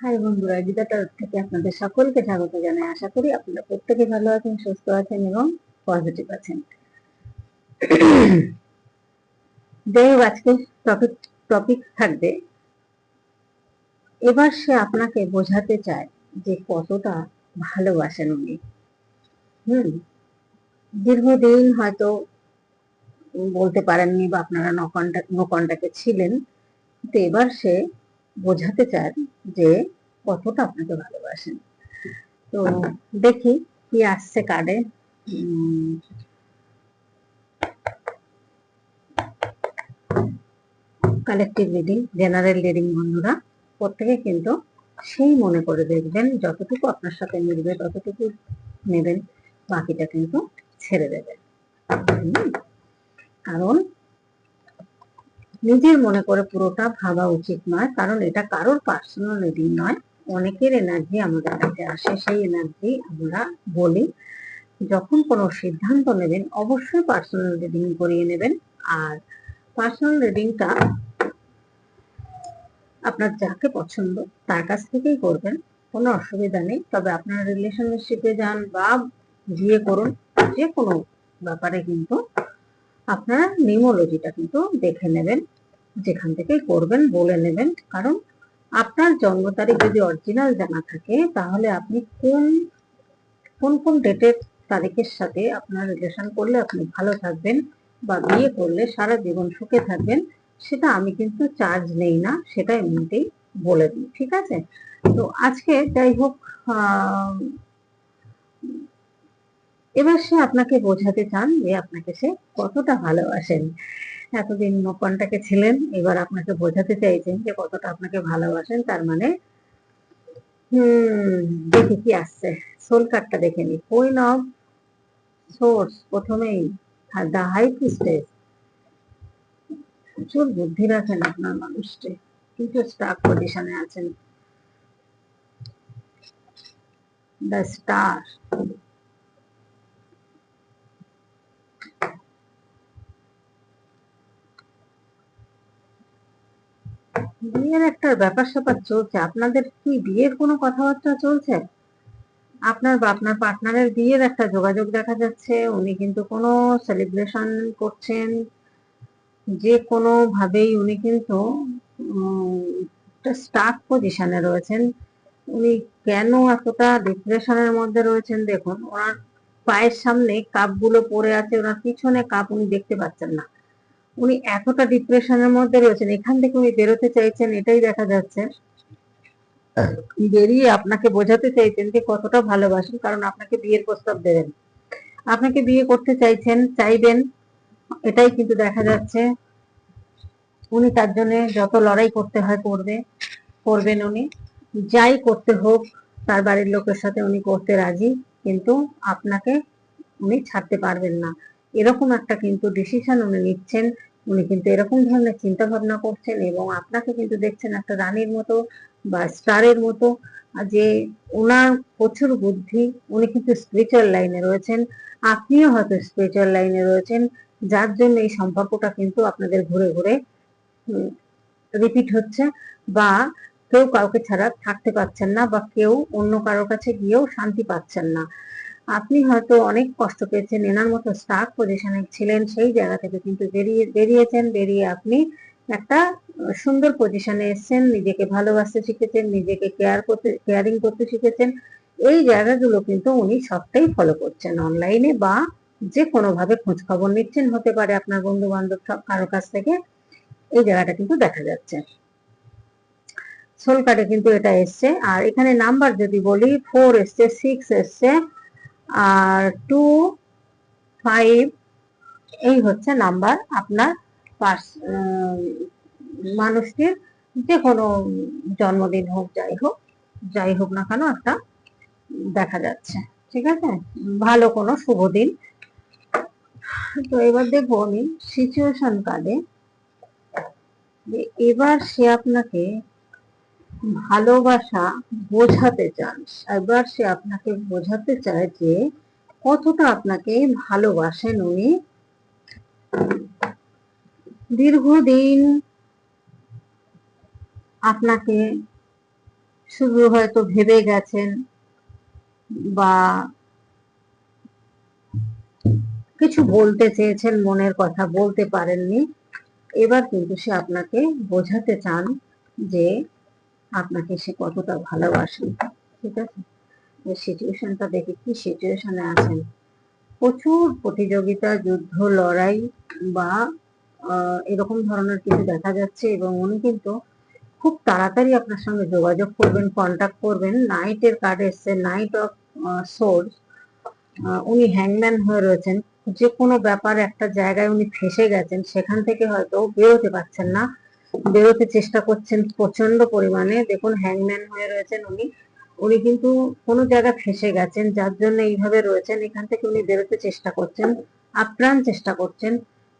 High বন্ধুরা গীতাটার থেকে আপনাদের সকলকে স্বাগত জানাই। আশা করি আপনারা প্রত্যেকে ভালো আছেন, সুস্থ আছেন এবং পজিটিভ আছেন। যাই আজকে টপিক টপিক থাকবে। এবার সে আপনাকে বোঝাতে চায় যে কতটা ভালোবাসেন উনি। হুম? দীর্ঘদিন হয়তো বলতে পারেননি বা আপনারা নো কন্ট্যাক্ট ছিলেন। কিন্তু এবার সে বোঝাতে চান যে কতটা আপনাকে ভালোবাসেন। তো দেখি কি আসছে কার্ডে কালেকটিভ রিডিং জেনারেল রিডিং বন্ধুরা, প্রত্যেকে কিন্তু সেই মনে করে দেখবেন, যতটুকু আপনার সাথে মিলবে, ততটুকু নেবেন, বাকিটা কিন্তু ছেড়ে দেবেন। কারণ নিজের মনে করে পুরোটা ভাবা উচিত নয়, কারণ এটা কারোর পার্সোনাল রিডিং নয়। অনেকের এনার্জি আমাদের কাছে আসে, সেই এনার্জি আমরা বলি। যখন কোনো সিদ্ধান্ত নেবেন, অবশ্যই পার্সোনাল রিডিং করিয়ে নেবেন। আর পার্সোনাল রিডিংটা আপনার যাকে পছন্দ, তার কাছ থেকেই করবেন। কোনো অসুবিধা নেই। তবে আপনার রিলেশনশিপে যান বা বিয়ে করুন, যে কোনো ব্যাপারে কিন্তু আপনারা নিউমোলজিটা কিন্তু দেখে নেবেন, যেখান থেকে করবেন বলে নেবেন। কারণ আপনার জন্ম তারিখ যদি অরিজিনাল জানা থাকে, তাহলে আপনি কোন কোন কোন ডেটের তারিখের সাথে আপনার রিলেশন করলে আপনি ভালো থাকবেন বা বিয়ে করলে সারা জীবন সুখে থাকবেন, সেটা আমি কিন্তু চার্জ নেই না, সেটা এমনিতেই বলে দিই, ঠিক আছে? তো আজকে যাই হোক এবার সে আপনাকে বোঝাতে চান যে আপনাকে সে কতটা ভালোবাসেন। এতদিন কন্টাকে ছিলেন, এবার আপনাকে বোঝাতে চাইছেন যে কতটা আপনাকে ভালোবাসেন, তার মানে হুম, দেখি কি আসছে। সোল কার্ডটা দেখে নি। অফ সোর্স প্রথমেই দ্য হাই প্রিস্টেস প্রচুর বুদ্ধি রাখেন আপনার মানুষটি। কিন্তু স্টাক পজিশনে আছেন। দ্য স্টার বিয়ের একটা ব্যাপার স্যাপার চলছে। আপনাদের কি বিয়ের কোনো কথাবার্তা চলছে? আপনার বা, আপনার পার্টনারের বিয়ের একটা যোগাযোগ দেখা যাচ্ছে, উনি কিন্তু কোনো সেলিব্রেশন করছেন। যে কোনো ভাবেই উনি কিন্তু একটা স্টাক পজিশনে রয়েছেন। উনি কেন এতটা ডিপ্রেশনের মধ্যে রয়েছেন দেখুন, ওনার পায়ের সামনে কাপগুলো পড়ে আছে, ওনার পিছনে কাপ উনি দেখতে পাচ্ছেন না। উনি এতটা ডিপ্রেশনের মধ্যে রয়েছেন, এখান থেকে উনি বেরোতে চাইছেন, এটাই দেখা যাচ্ছে। বেরিয়ে আপনাকে বোঝাতে চাইছেন যে কতটা ভালোবাসেন, কারণ আপনাকে বিয়ের প্রস্তাব দেবেন। আপনাকে বিয়ে করতে চাইছেন, চাইবেন, এটাই কিন্তু দেখা যাচ্ছে। উনি তার জন্য যত লড়াই করতে হয়, করবে, করবেন উনি। যাই করতে হোক, তার বাড়ির লোকের সাথে উনি করতে রাজি, কিন্তু আপনাকে উনি ছাড়তে পারবেন না। এরকম একটা কিন্তু ডিসিশন উনি নিচ্ছেন, উনি কিন্তু এরকম ধরনের চিন্তা ভাবনা করছেন এবং আপনাকে কিন্তু দেখছেন একটা রানীর মতো বা স্টারের মতো যে ওনার প্রচুর বুদ্ধি, উনি কিন্তু স্পিরিচুয়াল লাইনে রয়েছেন, আপনিও হয়তো স্পিরিচুয়াল লাইনে রয়েছেন, যার জন্য এই সম্পর্কটা কিন্তু আপনাদের ঘুরে ঘুরে রিপিট হচ্ছে বা কেউ কাউকে ছাড়া থাকতে পারছেন না বা কেউ অন্য কারোর কাছে গিয়েও শান্তি পাচ্ছেন না। আপনি হয়তো অনেক কষ্ট পেয়েছেন, এনার মতো স্টাক পজিশনে ছিলেন, সেই জায়গা থেকে কিন্তু বেরিয়ে, বেরিয়েছেন, বেরিয়ে আপনি একটা সুন্দর পজিশনে এসেছেন, নিজেকে ভালোবাসতে শিখেছেন, নিজেকে কেয়ার করতে কেয়ারিং করতে শিখেছেন। এই জায়গাগুলো কিন্তু উনি সবটাই ফলো করছেন অনলাইনে বা যে কোনো ভাবে খোঁজ খবর নিচ্ছেন, হতে পারে আপনার বন্ধু বান্ধব সব কারও কাছ থেকে। এই জায়গাটা কিন্তু দেখা যাচ্ছে। সোল কার্ডে কিন্তু এটা এসছে। আর এখানে নাম্বার যদি বলি ফোর এসছে সিক্স এসছে। আর টু ফাইভ এই হচ্ছে নাম্বার আপনার পার্স মানুষটির যে কোনো জন্মদিন হোক, যাই হোক যাই হোক না কেন একটা দেখা যাচ্ছে, ঠিক আছে? ভালো কোনো শুভ দিন। তো এবার দেখব আমি সিচুয়েশন কার্ডে এবার সে আপনাকে ভালোবাসা বোঝাতে চান। এবার সে আপনাকে বোঝাতে চায় যে কতটা আপনাকে ভালোবাসেন উনি। দীর্ঘদিন আপনাকে শুধু হয়তো ভেবে গেছেন বা কিছু বলতে চেয়েছেন, মনের কথা বলতে পারেননি। এবার কিন্তু সে আপনাকে বোঝাতে চান যে আপনাকে সে কতটা ভালোবাসে, ঠিক আছে? সিচুয়েশনটা দেখে কি সিচুয়েশনে আছেন? প্রচুর প্রতিযোগিতা, যুদ্ধ, লড়াই বা এরকম ধরনের কিছু দেখা যাচ্ছে এবং উনি কিন্তু খুব তাড়াতাড়ি আপনার সঙ্গে যোগাযোগ করবেন কন্টাক্ট করবেন। নাইটের কার্ড এসছে নাইট অফ সোর্স উনি হ্যাংম্যান হয়ে রয়েছেন। যে কোনো ব্যাপার একটা জায়গায় উনি ফেসে গেছেন, সেখান থেকে হয়তো বেরোতে পারছেন না। বেরোতে চেষ্টা করছেন প্রচণ্ড পরিমাণে। দেখুন হ্যাংম্যান হয়ে রয়েছেন উনি। উনি কিন্তু কোনো জায়গায় ফেসে গেছেন, যার জন্য এইভাবে রয়েছেন। এখান থেকে উনি বেরোতে চেষ্টা করছেন, আপ্রাণ চেষ্টা করছেন,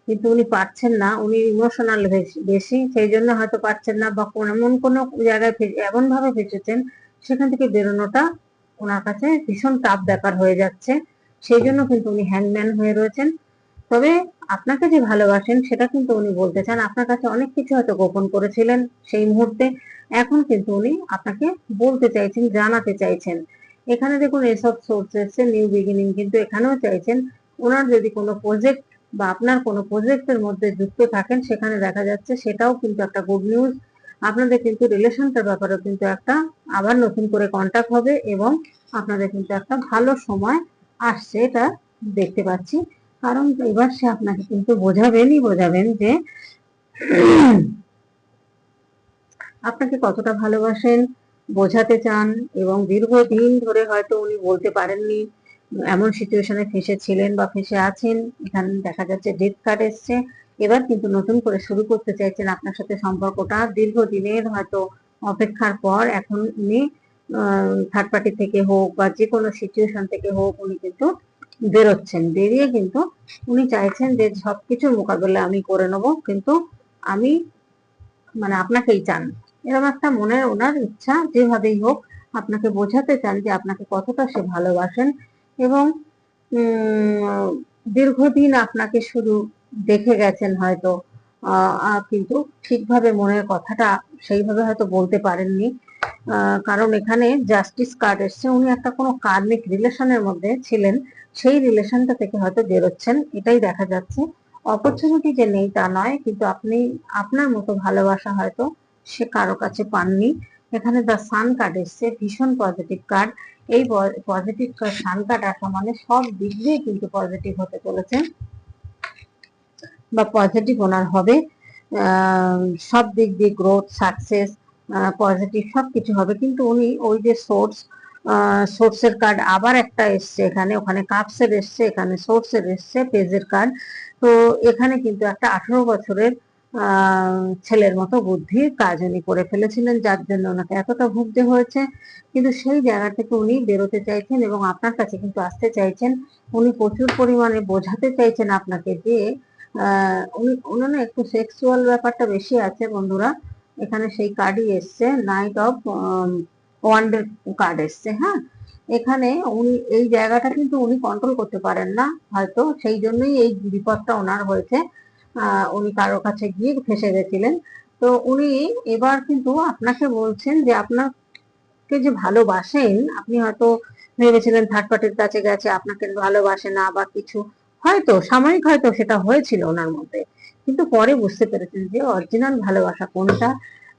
কিন্তু উনি পারছেন না। উনি ইমোশনাল বেশি সেই জন্য হয়তো পারছেন না বা এমন কোনো জায়গায় এমন ভাবে ফেসেছেন, সেখান থেকে বেরোনোটা ওনার কাছে ভীষণ টাফ ব্যাপার হয়ে যাচ্ছে। সেই জন্য কিন্তু উনি হ্যাংম্যান হয়ে রয়েছেন। তবে আপনাকে যে ভালোবাসেন, সেটা কিন্তু উনি বলতে চান। আপনার কাছে অনেক কিছু হয়তো গোপন করেছিলেন সেই মুহূর্তে। এখন কিন্তু উনি আপনাকে বলতে চাইছেন, জানাতে চাইছেন। এখানে দেখুন এসব সোর্স এসছে, নিউ বিগিনিং। কিন্তু এখানেও চাইছেন, ওনার যদি কোনো প্রজেক্ট বা আপনার কোনো প্রজেক্টের মধ্যে যুক্ত থাকেন, সেখানে দেখা যাচ্ছে সেটাও কিন্তু একটা গুড নিউজ। আপনাদের কিন্তু রিলেশনটার ব্যাপারে কিন্তু একটা আবার নতুন করে কন্ট্যাক্ট হবে এবং আপনাদের কিন্তু একটা ভালো সময় আসছে, এটা দেখতে পাচ্ছি। কারণ এবার সে আপনাকে কিন্তু বোঝাবেনই বোঝাবেন যে আপনাকে কতটা ভালোবাসেন, বোঝাতে চান এবং দীর্ঘদিন ধরে হয়তো উনি বলতে পারেননি এমন সিচুয়েশনে ফেসে ছিলেন বা ফেসে আছেন। এখানে দেখা যাচ্ছে ডেথ কার্ড এসছে। এবার কিন্তু নতুন করে শুরু করতে চাইছেন আপনার সাথে সম্পর্কটা। দীর্ঘদিনের হয়তো অপেক্ষার পর এখন উনি থার্ড পার্টি থেকে হোক বা যে কোনো সিচুয়েশন থেকে হোক উনি কিন্তু বেরোচ্ছেন। বেরিয়ে কিন্তু উনি চাইছেন যে সবকিছুর মোকাবেলা আমি করে নেব, কিন্তু আমি মানে আপনাকেই চান। এরকম একটা মনের ওনার ইচ্ছা, যেভাবেই হোক আপনাকে বোঝাতে চান যে আপনাকে কতটা সে ভালোবাসেন এবং দীর্ঘদিন আপনাকে শুধু দেখে গেছেন হয়তো কিন্তু ঠিকভাবে মনের কথাটা সেইভাবে হয়তো বলতে পারেননি। কারণ এখানে জাস্টিস কার্ড এসছে। উনি একটা কোনো কার্মিক রিলেশনের মধ্যে ছিলেন। সেই রিলেশনটা থেকে হয়তো বেরোচ্ছেন, এটাই দেখা যাচ্ছে। অপরচুনিটি যে নেই তা নয়, কিন্তু আপনি, আপনার মতো ভালোবাসা হয়তো সে কারও কাছে পাননি। এখানে দ্য সান কার্ড এসছে, ভীষণ পজিটিভ কার্ড এই পজিটিভ কার্ড সান কার্ড আসা মানে সব দিক দিয়ে কিন্তু পজিটিভ হতে চলেছে। বা পজিটিভ ওনার হবে। সব দিক দিয়ে গ্রোথ সাকসেস পজিটিভ সব কিছু হবে। কিন্তু উনি ওই যে সোর্স সোর্সের কার্ড আবার একটা এসছে এখানে, ওখানে কাপসের এসছে, এখানে সোর্সের এসছে পেজের কার্ড তো এখানে কিন্তু একটা আঠারো বছরের ছেলের মতো বুদ্ধির কাজ উনি করে ফেলেছিলেন, যার জন্য ওনাকে এতটা ভুগতে হয়েছে। কিন্তু সেই জায়গা থেকে উনি বেরোতে চাইছেন এবং আপনার কাছে কিন্তু আসতে চাইছেন। উনি প্রচুর পরিমাণে বোঝাতে চাইছেন আপনাকে যে উনি উনার একটু সেক্সুয়াল ব্যাপারটা বেশি আছে বন্ধুরা। এখানে সেই কার্ডই এসছে নাইট অফ ওয়ান্ডের কার্ড এসছে হ্যাঁ? এখানে উনি, এই জায়গাটা কিন্তু উনি কন্ট্রোল করতে পারেন না, হয়তো সেই জন্যই এই বিপদটা ওনার হয়েছে উনি কারও কাছে গিয়ে ফেসে গেছিলেন। তো উনি এবার কিন্তু আপনাকে বলছেন যে আপনাকে যে ভালোবাসেন, আপনি হয়তো ভেবেছিলেন থার্ড পার্টির কাছে গেছে, আপনাকে ভালোবাসে না বা কিছু, হয়তো, সাময়িক হয়তো সেটা হয়েছিল ওনার মধ্যে। কিন্তু পরে বুঝতে পেরেছেন যে অরিজিনাল ভালোবাসা কোনটা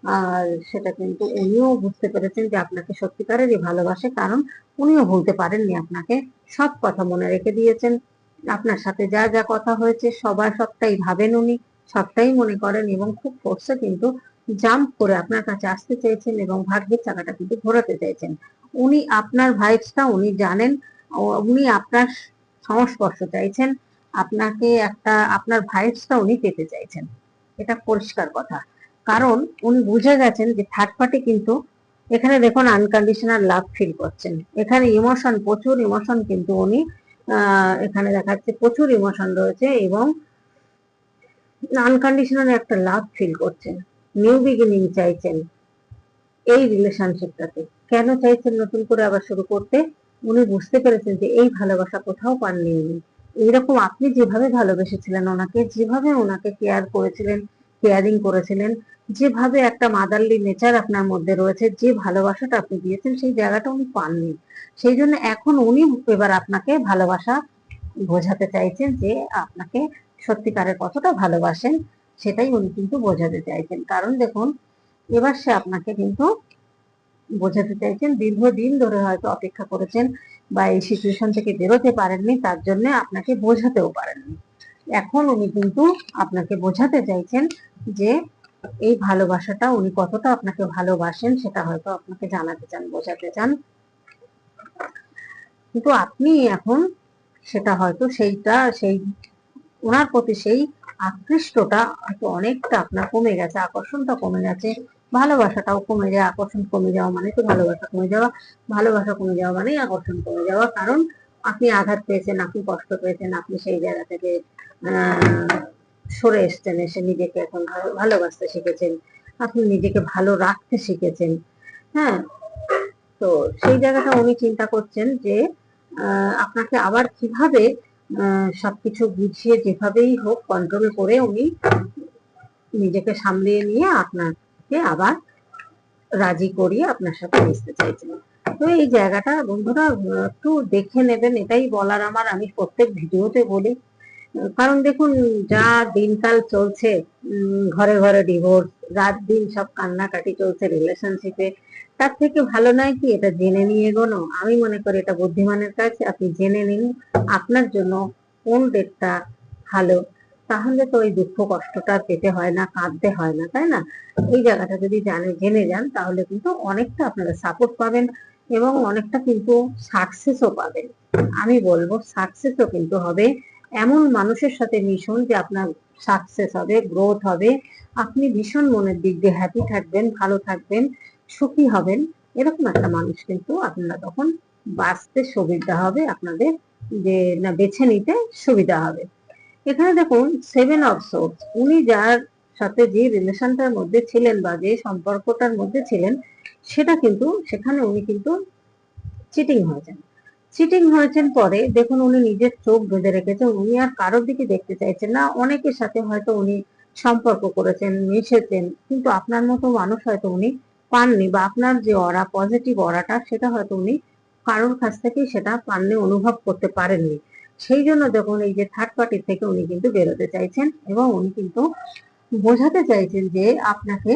আর সেটা কিন্তু উনিও বুঝতে পেরেছেন যে আপনাকে সত্যিকারেরই ভালোবাসে, কারণ উনিও ভুলতে পারেননি আপনাকে। সব কথা মনে রেখে দিয়েছেন। আপনার সাথে যা যা কথা হয়েছে, সবার সবটাই ভাবেন উনি, সবটাই মনে করেন এবং খুব ফোর্সে কিন্তু জাম্প করে আপনার কাছে আসতে চেয়েছেন এবং ভাগ্যের চাকাটা কিন্তু ঘোরাতে চাইছেন উনি আপনার ভাইবসটা উনি জানেন উনি আপনার সংস্পর্শ চাইছেন, আপনাকে একটা, আপনার ভাইবসটা উনি পেতে চাইছেন। এটা পরিষ্কার কথা। কারণ উনি বুঝে গেছেন যে থার্ড পার্টি কিন্তু এখানে দেখুন আনকন্ডিশনাল লাভ ফিল করছেন। এখানে ইমোশন প্রচুর ইমোশন কিন্তু উনি এখানে দেখাচ্ছে প্রচুর ইমোশন রয়েছে এবং আনকন্ডিশনাল একটা লাভ ফিল করছেন। নিউ বিগিনিং চাইছেন এই রিলেশনশিপটাতে কেন চাইছেন নতুন করে আবার শুরু করতে? উনি বুঝতে পেরেছেন যে এই ভালোবাসা কোথাও পাননি উনি। এইরকম আপনি যেভাবে ভালোবেসেছিলেন ওনাকে, যেভাবে ওনাকে কেয়ার করেছিলেন কেয়ারিং করেছিলেন। যেভাবে একটা মাদারলি নেচার আপনার মধ্যে রয়েছে, যে ভালোবাসাটা আপনি দিয়েছেন, সেই জায়গাটা উনি পাননি। সেই জন্য এখন উনি এবার আপনাকে ভালোবাসা বোঝাতে চাইছেন যে আপনাকে সত্যিকারের কতটা ভালোবাসেন, সেটাই উনি কিন্তু বোঝাতে চাইছেন। কারণ দেখুন, এবার সে আপনাকে কিন্তু বোঝাতে চাইছেন, দীর্ঘদিন ধরে হয়তো অপেক্ষা করেছেন বা এই সিচুয়েশন থেকে বেরোতে পারেননি, তার জন্য আপনাকে বোঝাতেও পারেননি। এখন উনি কিন্তু আপনাকে বোঝাতে চাইছেন যে এই ভালোবাসাটা উনি কতটা আপনাকে ভালোবাসেন সেটা হয়তো আপনাকে জানাতে চান, বোঝাতে চান। কিন্তু আপনি এখন সেটা হয়তো সেইটা, সেই ওনার প্রতি সেই আকৃষ্টটা হয়তো অনেকটা আপনার কমে গেছে, আকর্ষণটা কমে গেছে, ভালোবাসাটাও কমে যায়, আকর্ষণ কমে যাওয়া মানে তো ভালোবাসা কমে যাওয়া, ভালোবাসা কমে যাওয়া মানেই আকর্ষণ কমে যাওয়া। কারণ আপনি আঘাত পেয়েছেন, আপনি কষ্ট পেয়েছেন, আপনি সেই জায়গা থেকে সরে এসছেন, এসে নিজেকে এখন ভালোবাসতে শিখেছেন, আপনি নিজেকে ভালো রাখতে শিখেছেন হ্যাঁ? তো সেই জায়গাটা উনি চিন্তা করছেন যে আপনাকে আবার কীভাবে সবকিছু বুঝিয়ে যেভাবেই হোক কন্ট্রোল করে উনি নিজেকে সামলিয়ে নিয়ে আপনাকে আবার রাজি করিয়ে আপনার সাথে মিশতে চাইছেন। তো এই জায়গাটা বন্ধুরা, একটু দেখে নেবেন, এটাই বলার আমার, আমি প্রত্যেক ভিডিওতে বলি। কারণ দেখুন, যা দিনকাল চলছে ঘরে ঘরে ডিভোর্স রাত দিন সব কান্নাকাটি চলছে রিলেশনশিপে তার থেকে ভালো নয় কি, এটা জেনে নিয়ে এগোনো। আমি মনে করি এটা বুদ্ধিমানের কাজ, আপনি জেনে নিন, আপনার জন্য কোন ডেটটা ভালো। তাহলে তো ওই দুঃখ কষ্টটা পেতে হয় না, কাঁদতে হয় না, তাই না? এই জায়গাটা যদি জানে, জেনে যান, তাহলে কিন্তু অনেকটা আপনারা সাপোর্ট পাবেন এবং অনেকটা কিন্তু সাকসেসও পাবেন। আমি বলব সাকসেসও কিন্তু হবে এমন মানুষের সাথে মিশুন যে আপনার সাকসেস হবে গ্রোথ হবে। আপনি ভীষণ মনের দিক দিয়ে হ্যাপি থাকবেন, ভালো থাকবেন, সুখী হবেন। এরকম একটা মানুষ কিন্তু আপনারা তখন বাঁচতে সুবিধা হবে, আপনাদের যে, না, বেছে নিতে সুবিধা হবে। এখানে দেখুন সেভেন অফ সোর্স উনি যার সাথে যে রিলেশনটার মধ্যে ছিলেন বা যে সম্পর্কটার মধ্যে ছিলেন, সেটা কিন্তু, সেখানে উনি কিন্তু চিটিং হয়েছেন চিটিং হয়েছেন পরে, দেখুন উনি নিজের চোখ বেঁধে রেখেছেন, উনি আর কারোর দিকে দেখতে চাইছেন না। অনেকের সাথে হয়তো উনি সম্পর্ক করেছেন, মিশেছেন, কিন্তু আপনার মতো মানুষ হয়তো উনি পাননি বা আপনার যে অরা পজিটিভ অরাটা, সেটা হয়তো উনি কারোর কাছ থেকেই সেটা পাননি, অনুভব করতে পারেননি। সেই জন্য দেখুন এই যে থার্ড পার্টি থেকে উনি কিন্তু বেরোতে চাইছেন এবং উনি কিন্তু বোঝাতে চাইছেন যে আপনাকে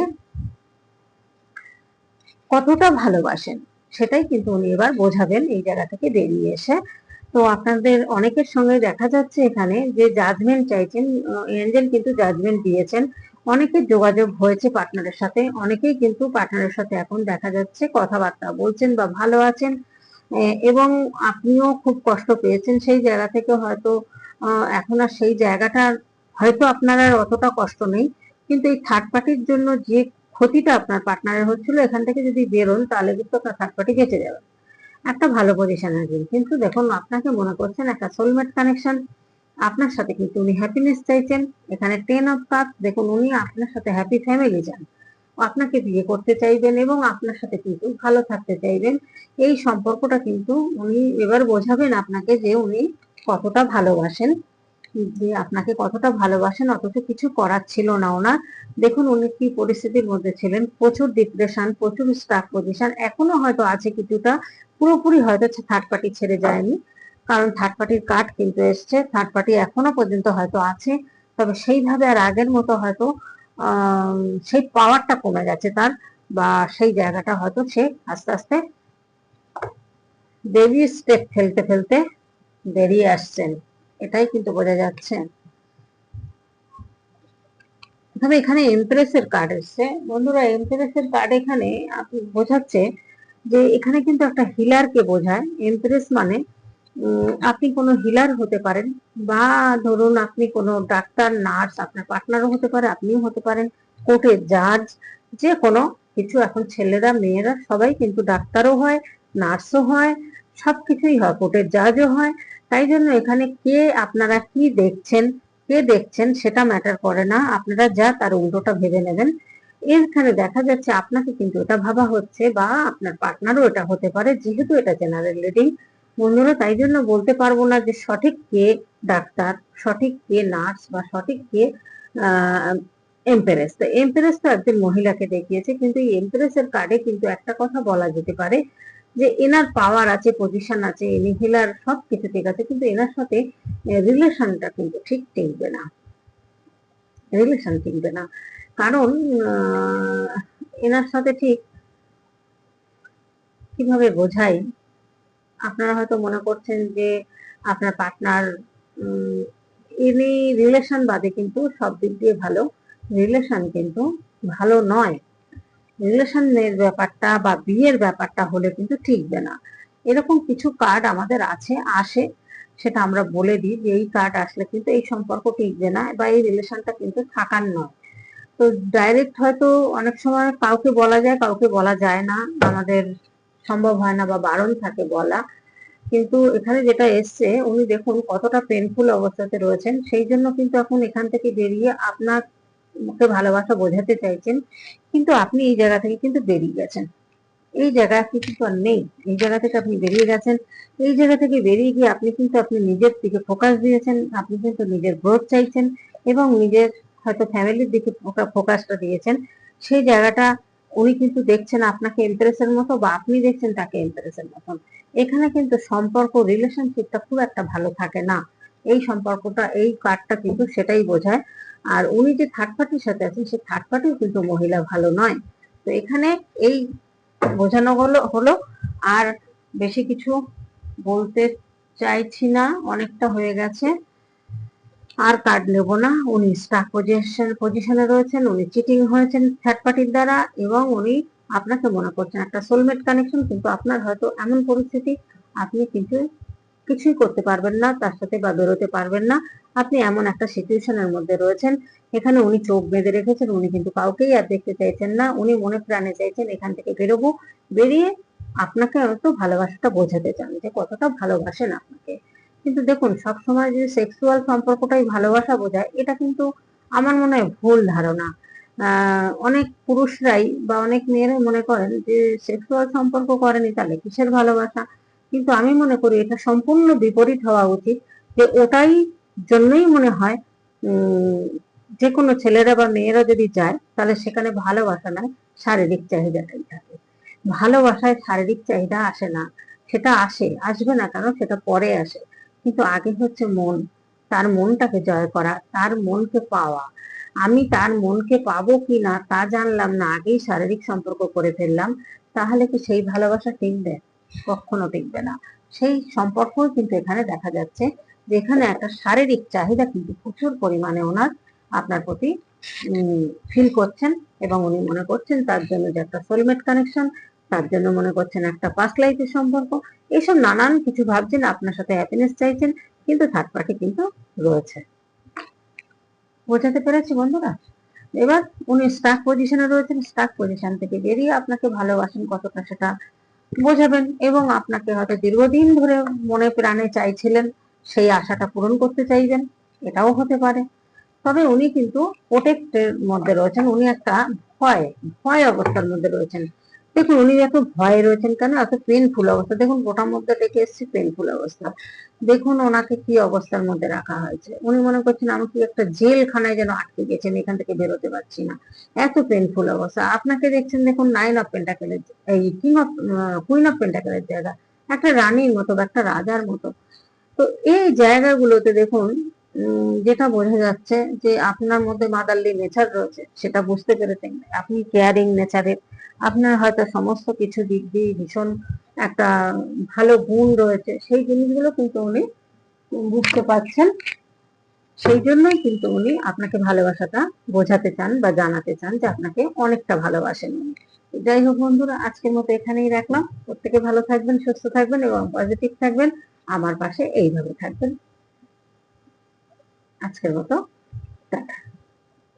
কতটা ভালোবাসেন। সেটাই কিন্তু উনি এবার বোঝাবেন এই জায়গা থেকে বেরিয়ে এসে। তো আপনাদের অনেকের সঙ্গে দেখা যাচ্ছে এখানে যে জাজমেন্ট চাইছেন এঞ্জেল কিন্তু জাজমেন্ট দিয়েছেন। অনেকের যোগাযোগ হয়েছে পার্টনারের সাথে, অনেকেই কিন্তু পার্টনারের সাথে এখন দেখা যাচ্ছে কথাবার্তা বলছেন বা ভালো আছেন এবং আপনিও খুব কষ্ট পেয়েছেন সেই জায়গা থেকে হয়তো এখন আর সেই জায়গাটা হয়তো আপনার আর অতটা কষ্ট নেই। কিন্তু এই থার্ড পার্টির জন্য যে ক্ষতিটা আপনার পার্টনারের হচ্ছিল, এখান থেকে যদি বেরোন, তাহলে কিন্তু আপনার থার্ড পার্টি বেঁচে যাবে। একটা ভালো পজিশন আসবেন। কিন্তু দেখুন, আপনাকে মনে করছেন একটা সোলমেট কানেকশন আপনার সাথে কিন্তু উনি হ্যাপিনেস চাইছেন। এখানে টেন অফ কাপ দেখুন, উনি আপনার সাথে হ্যাপি ফ্যামিলি চান। আপনাকে বিয়ে করতে চাইবেন এবং আপনার সাথে কিন্তু ভালো থাকতে চাইবেন। এই সম্পর্কটা কিন্তু উনি এবার বোঝাবেন আপনাকে যে উনি কতটা ভালোবাসেন। যে আপনাকে কতটা ভালোবাসেন, অথচ কিছু করার ছিল না ওনার। দেখুন উনি কি পরিস্থিতির মধ্যে ছিলেন। প্রচুর ডিপ্রেশন প্রচুর স্টাফ পজিশন এখনও হয়তো আছে কিছুটা। পুরোপুরি হয়তো থার্ড পার্টি ছেড়ে যায়নি। কারণ থার্ড পার্টির কার্ড কিন্তু এসছে। থার্ড পার্টি এখনও পর্যন্ত হয়তো আছে। তবে সেইভাবে আর আগের মতো হয়তো সেই পাওয়ারটা কমে গেছে তার বা সেই জায়গাটা হয়তো সে আস্তে আস্তে বেবি স্টেপ ফেলতে ফেলতে বেরিয়ে আসছেন। এটাই কিন্তু বোঝা যাচ্ছে। তবে এখানে এমপ্রেসের কার্ড এসছে। বন্ধুরা এমপ্রেসের কার্ড এখানে আপনি বোঝাচ্ছে যে এখানে কিন্তু একটা হিলারকে বোঝায়। এমপ্রেস মানে আপনি কোনো হিলার হতে পারেন বা ধরুন আপনি কোনো ডাক্তার নার্স আপনার পার্টনারও হতে পারে, আপনিও হতে পারেন কোর্টের জাজ যে কোনো কিছু। এখন ছেলেরা, মেয়েরা সবাই কিন্তু ডাক্তারও হয় নার্সও হয় সব কিছুই হয়, কোর্টের জাজও হয়। তাই জন্য এখানে কে আপনারা কি দেখছেন, কে দেখছেন সেটা ম্যাটার করে না। আপনারা যা তার উল্টোটা ভেবে নেবেন। এখানে দেখা যাচ্ছে আপনাকে কিন্তু এটা ভাবা হচ্ছে বা আপনার পার্টনারও এটা হতে পারে, যেহেতু এটা জেনারেল রিডিং বন্ধুরা, তাই জন্য বলতে পারব না যে সঠিক কে ডাক্তার, সঠিক কে নার্স বা সঠিক কে এমপ্রেস তো এম্পেরেস তো একজন মহিলাকে দেখিয়েছে, কিন্তু এই এমপ্রেসের কার্ডে কিন্তু একটা কথা বলা যেতে পারে যে এনার পাওয়ার আছে পজিশন আছে ইনি হিলার সব কিছু ঠিক আছে, কিন্তু এনার সাথে রিলেশনটা কিন্তু ঠিক টিকবে না। রিলেশন টিকবে না। কারণ এনার সাথে ঠিক কীভাবে বোঝাই? আপনারা হয়তো মনে করছেন যে আপনার পার্টনার ইনি রিলেশন বাদে কিন্তু সব দিক দিয়ে ভালো। রিলেশন কিন্তু ভালো নয়। রিলেশনের ব্যাপারটা বা বিয়ের ব্যাপারটা হলে কিন্তু ঠিকবে না। এরকম কিছু কার্ড আমাদের আছে, আসে, সেটা আমরা বলে দিই যে এই কার্ড আসলে কিন্তু এই সম্পর্ক টিকবে না বা এই রিলেশনটা কিন্তু থাকার নয়। তো ডাইরেক্ট হয়তো অনেক সময় কাউকে বলা যায়, কাউকে বলা যায় না, আমাদের সম্ভব হয় না বা বারণ থাকে বলা। কিন্তু এখানে যেটা এসছে, উনি দেখুন কতটা পেনফুল অবস্থাতে রয়েছেন, সেই জন্য কিন্তু এখন এখান থেকে বেরিয়ে আপনার মুখে ভালোবাসা বোঝাতে চাইছেন, কিন্তু আপনি এই জায়গা থেকে কিন্তু বেরিয়ে গেছেন। এই জায়গা কিছু আর নেই। এই জায়গা থেকে আপনি বেরিয়ে গেছেন। এই জায়গা থেকে বেরিয়ে গিয়ে আপনি কিন্তু আপনি নিজের দিকে ফোকাস দিয়েছেন, আপনি কিন্তু নিজের গ্রোথ চাইছেন এবং নিজের হয়তো ফ্যামিলির দিকে ফোকাসটা দিয়েছেন। সেই জায়গাটা উনি কিন্তু দেখছেন আপনাকে এমপ্রেসের মতো বা আপনি দেখছেন তাকে এমপ্রেসের মতন এখানে কিন্তু সম্পর্ক রিলেশনশিপটা খুব একটা ভালো থাকে না। এই সম্পর্কটা, এই কার্ডটা কিন্তু সেটাই বোঝায়। আর উনি যে থার্ড পার্টির সাথে আছেন সেই থার্ড পার্টিও কিন্তু মহিলা ভালো নয়। তো এখানে এই বোঝানো হলো হলো, আর বেশি কিছু বলতে চাইছি না, অনেকটা হয়ে গেছে। আর কার্ড নেব না। উনি স্টাক পজিশন পজিশনে রয়েছেন, উনি চিটিং হয়েছেন থার্ড পার্টির দ্বারা এবং উনি আপনাকে মনে করছেন একটা সোলমেট কানেকশন কিন্তু আপনার হয়তো এমন পরিস্থিতি, আপনি কিন্তু কিছুই করতে পারবেন না, তার সাথে বা বেরোতে পারবেন না। আপনি এমন একটা সিচুয়েশনের মধ্যে রয়েছেন, এখানে উনি চোখ বেঁধে রেখেছেন, উনি কিন্তু কাউকেই আর দেখতে চাইছেন না। উনি মনে প্রাণে চাইছেন এখান থেকে বেরোবো, বেরিয়ে আপনাকে হয়তো ভালোবাসাটা বোঝাতে চান যে কতটা ভালোবাসেন আপনাকে। কিন্তু দেখুন সবসময় যে সেক্সুয়াল সম্পর্কটাই ভালোবাসা বোঝায়, এটা কিন্তু আমার মনে হয় ভুল ধারণা। অনেক পুরুষরাই বা অনেক মেয়েরাই মনে করেন যে সেক্সুয়াল সম্পর্ক করেনি তাহলে কিসের ভালোবাসা? কিন্তু আমি মনে করি এটা সম্পূর্ণ বিপরীত হওয়া উচিত যে ওটাই জন্যই মনে হয় যে কোনো ছেলেরা বা মেয়েরা যদি যায়, তাহলে সেখানে ভালোবাসা নয়, শারীরিক চাহিদাটাই থাকে। ভালোবাসায় শারীরিক চাহিদা আসে না, সেটা আসে, আসবে না কেন? সেটা পরে আসে। কিন্তু আগে হচ্ছে মন, তার মনটাকে জয় করা, তার মনকে পাওয়া। আমি তার মনকে পাবো কি না, তা জানলাম না, আগেই শারীরিক সম্পর্ক করে ফেললাম, তাহলে কি সেই ভালোবাসা টিকবে? কখনো টিকবে না। সেই সম্পর্ক কিন্তু এখানে দেখা যাচ্ছে যেখানে একটা শারীরিক চাহিদা কিন্তু প্রচুর পরিমাণে ওনার আপনার প্রতি ফিল করছেন এবং উনি মনে করছেন তার জন্য যে একটা সোলমেট কানেকশন তার জন্য মনে করছেন একটা পাস্ট লাইফের সম্পর্ক। এইসব নানান কিছু ভাবছেন, আপনার সাথে হ্যাপিনেস চাইছেন, কিন্তু থার্ড পার্টি কিন্তু রয়েছে। বোঝাতে পেরেছি বন্ধুরা? এবার উনি স্টাক পজিশনে রয়েছেন স্টাক পজিশন থেকে বেরিয়ে আপনাকে ভালোবাসেন কতটা সেটা বোঝাবেন এবং আপনাকে হয়তো দীর্ঘদিন ধরে মনে প্রাণে চাইছিলেন, সেই আশাটা পূরণ করতে চাইবেন, এটাও হতে পারে। তবে উনি কিন্তু প্রোটেক্টের মধ্যে রয়েছেন, উনি একটা ভয় ভয় অবস্থার মধ্যে রয়েছেন। দেখুন, উনি এত ভয়ে রয়েছেন কেন? এত পেনফুল অবস্থা। দেখুন, গোটার মধ্যে ডেকে এসেছে পেনফুল অবস্থা। দেখুন, ওনাকে কি অবস্থার মধ্যে রাখা হয়েছে। উনি মনে করছেন আমি কি একটা জেলখানায় যেন আটকে গেছেন, এখান থেকে বেরোতে পারছি না। এত পেনফুল অবস্থা। আপনাকে দেখছেন, দেখুন নাইন অফ পেন্টাকেলের এই কিং অফ কুইন অফ পেন্টাকেলের জায়গা। একটা রানীর মতো বা একটা রাজার মতো। তো এই জায়গাগুলোতে দেখুন যেটা বোঝা যাচ্ছে যে আপনার মধ্যে মাদারলি নেচার রয়েছে, সেটা বুঝতে পেরেছেন। আপনি কেয়ারিং নেচারের আপনার হয়তো সমস্ত কিছু দিক দিয়ে ভীষণ একটা ভালো গুণ রয়েছে। সেই জিনিসগুলো কিন্তু উনি বুঝতে পারছেন। সেই জন্যই কিন্তু উনি আপনাকে ভালোবাসাটা বোঝাতে চান বা জানাতে চান যে আপনাকে অনেকটা ভালোবাসেন যাই হোক বন্ধুরা, আজকের মতো এখানেই রাখলাম। প্রত্যেকে ভালো থাকবেন, সুস্থ থাকবেন এবং পজিটিভ থাকবেন। আমার পাশে এইভাবে থাকবেন। আজকের মতো, টাটা।